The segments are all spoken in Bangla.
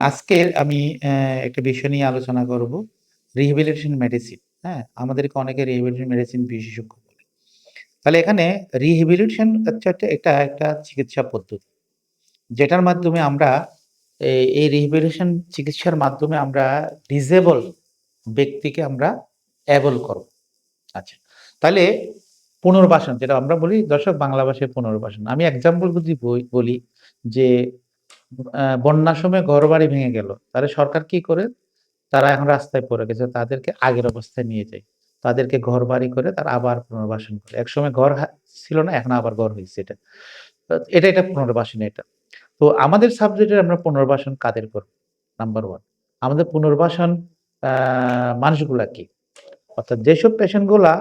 আজকে আমি একটা বিষয় নিয়ে আলোচনা করব। রিহ্যাবিলিটেশন মেডিসিন, হ্যাঁ? আমাদেরকে অনেকে রিহ্যাবিলিটেশন মেডিসিন বিশেষজ্ঞ বলে। তাহলে এখানে রিহ্যাবিলিটেশন হচ্ছে একটা এটা একটা চিকিৎসা পদ্ধতি। যেটার মাধ্যমে আমরা এই রিহ্যাবিলিটেশন চিকিৎসার মাধ্যমে আমরা ডিসেবল ব্যক্তিকে আমরা এবল করব। আচ্ছা। তাহলে পুনর্বাসন যেটা আমরা বলি দর্শক বাংলা ভাষায় পুনর্বাসন। আমি এক্সাম্পল যদি বলি যে বন্যার সময় ঘরবাড়ি ভেঙে গেল। তাহলে সরকার কি করে? তারা এখন রাস্তায় পড়ে গেছে। তাদেরকে আগের অবস্থায় নিয়ে যায়। তাদেরকে ঘরবাড়ি করে তারা আবার পুনর্বাসন করে। একসময় ঘর ছিল না, এখন আবার ঘর হইছে এটা। এটা, এটা পুনর্বাসন এটা। তো আমাদের সাবজেক্টে আমরা পুনর্বাসন কাদের করব? নাম্বার ওয়ান আমাদের পুনর্বাসন মানুষগুলা কি? অর্থাৎ যেসব পেশেন্টগুলা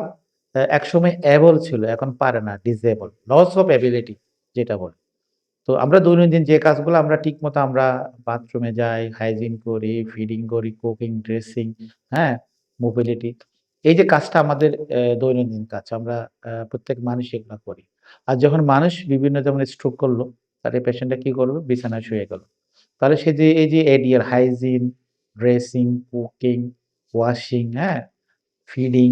আ একসময় এবল ছিল, এখন পারে না, ডিসেবল, লস অফ এবিলিটি যেটা বলে। তো আমরা দৈনন্দিন যে কাজগুলো আমরা ঠিক মতো আমরা বাথরুমে যাই, হাইজিন করি, ফিডিং করি, কুকিং, ড্রেসিং, হ্যাঁ? মোবিলিটি। এই যে কাজটা আমাদের দৈনন্দিন কাজ। আমরা প্রত্যেক মানুষই এগুলা করি। আর যখন মানুষ বিভিন্ন যেমন স্ট্রোক করল তাহলে পেশেন্টটা কি করবে? বিছানায় শুয়ে গেল। তাহলে সে যে এই যে এডিয়ার হাইজিন, ড্রেসিং, কুকিং, ওয়াশিং, হ্যাঁ? ফিডিং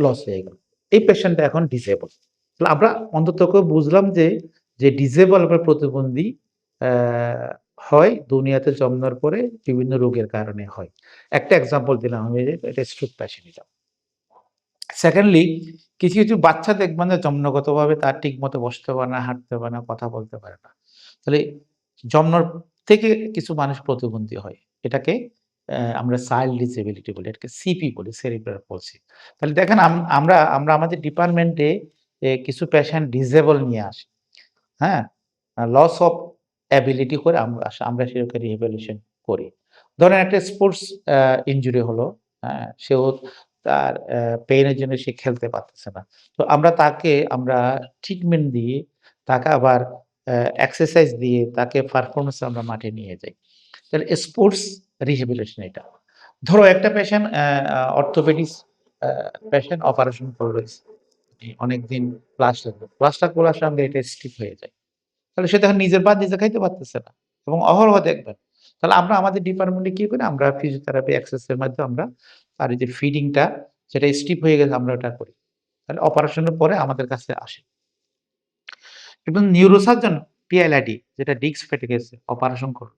লস হয়ে গেল। এই পেশেন্টটা এখন ডিসেবল। আমরা অন্ততপক্ষে বুঝলাম যে, যে ডিসেবল বা প্রতিবন্ধী হয় দুনিয়াতে জন্মের পরে বিভিন্ন রোগের কারণে হয়। একটা এক্সাম্পল দিলাম আমি এটা স্ট্রোক পেশেন্ট এটা। সেকেন্ডলি কিছু, কিছু বাচ্চা দেখবেন যে জন্মগতভাবে তার ঠিক মতো বসতে পারে না, হাঁটতে পারে না, কথা বলতে পারে না। তাহলে জন্মের থেকে কিছু মানুষ প্রতিবন্ধী হয়। এটাকে আমরা চাইল্ড ডিসেবিলিটি বলি। এটাকে সিপি বলি, সেরিব্রাল পলসি। তাহলে দেখেন আম আমরা আমরা আমাদের ডিপার্টমেন্টে কিছু পেশেন্ট ডিসেবল নিয়ে আসি। হ্যাঁ? লস অফ এবিলিটি করে আমরা আমরা সেটাকে রিহ্যাবিলিটেশন করি। ধরেন একটা স্পোর্টস অ্যা ইনজুরি হলো, হ্যাঁ? সেও তার অ্যা পেইন এর জন্য সে খেলতে পারতেছে না। তো আমরা তাকে আমরা ট্রিটমেন্ট দিয়ে তাকে আবার এক্সারসাইজ দিয়ে তাকে পারফরম্যান্স এ আমরা মাঠে নিয়ে যাই। তাহলে স্পোর্টস রিহ্যাবিলিটেশন এটা। ধরো একটা পেশেন্ট অর্থোপেডিক্স পেশেন্ট অপারেশন করে রয়েছে। অনেকদিন প্লাস্টার প্লাস্টার করার সঙ্গে এটা স্টিফ হয়ে যায়। তাহলে সে তখন নিজের ভাত নিজে খাইতে পারতেছে না এবং অহরহ দেখবেন। তাহলে আমরা আমাদের ডিপার্টমেন্টে কি করি? আমরা ফিজিওথেরাপি এর মাধ্যমে আমরা তার এই যে ফিডিং টা যেটা স্টিফ হয়ে গেছে আমরা ওটা করি। তাহলে অপারেশনের পরে আমাদের কাছে আসে। এবং নিউরোসার্জন পিএলআইডি যেটা ডিস্ক ফেটে গেছে, অপারেশন করল।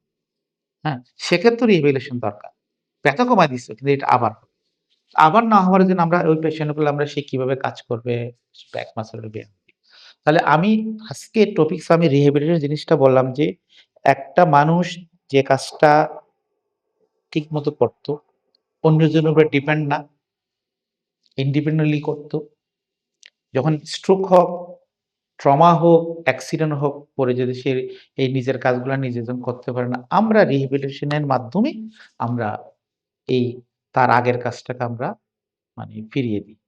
হ্যাঁ? সেক্ষেত্রেও রিহ্যাবিলিটেশন দরকার। ব্যথা কমায় দিচ্ছে কিন্তু এটা আবার। আবার না হওয়ার জন্য আমরা ওই পেশেন্টগুলো আমরা সে কীভাবে কাজ করবে, ব্যাক ব্যায়াম তাহলে আমি আজকে টপিকস আমি রিহ্যাবিলিটেশন জিনিসটা বললাম যে, একটা মানুষ যে কাজটা ঠিকমতো করত, অন্যজনের উপরে ডিপেন্ড না ইন্ডিপেন্ডেন্টলি করত। যখন স্ট্রোক হোক, ট্রমা হোক, অ্যাক্সিডেন্ট হোক, পরে যদি সে এই নিজের কাজগুলো নিজে করতে পারে না, আমরা রিহ্যাবিলিটেশন এর মাধ্যমে আমরা এই তার আগের কাজটাকে আমরা মানে ফিরিয়ে দিই।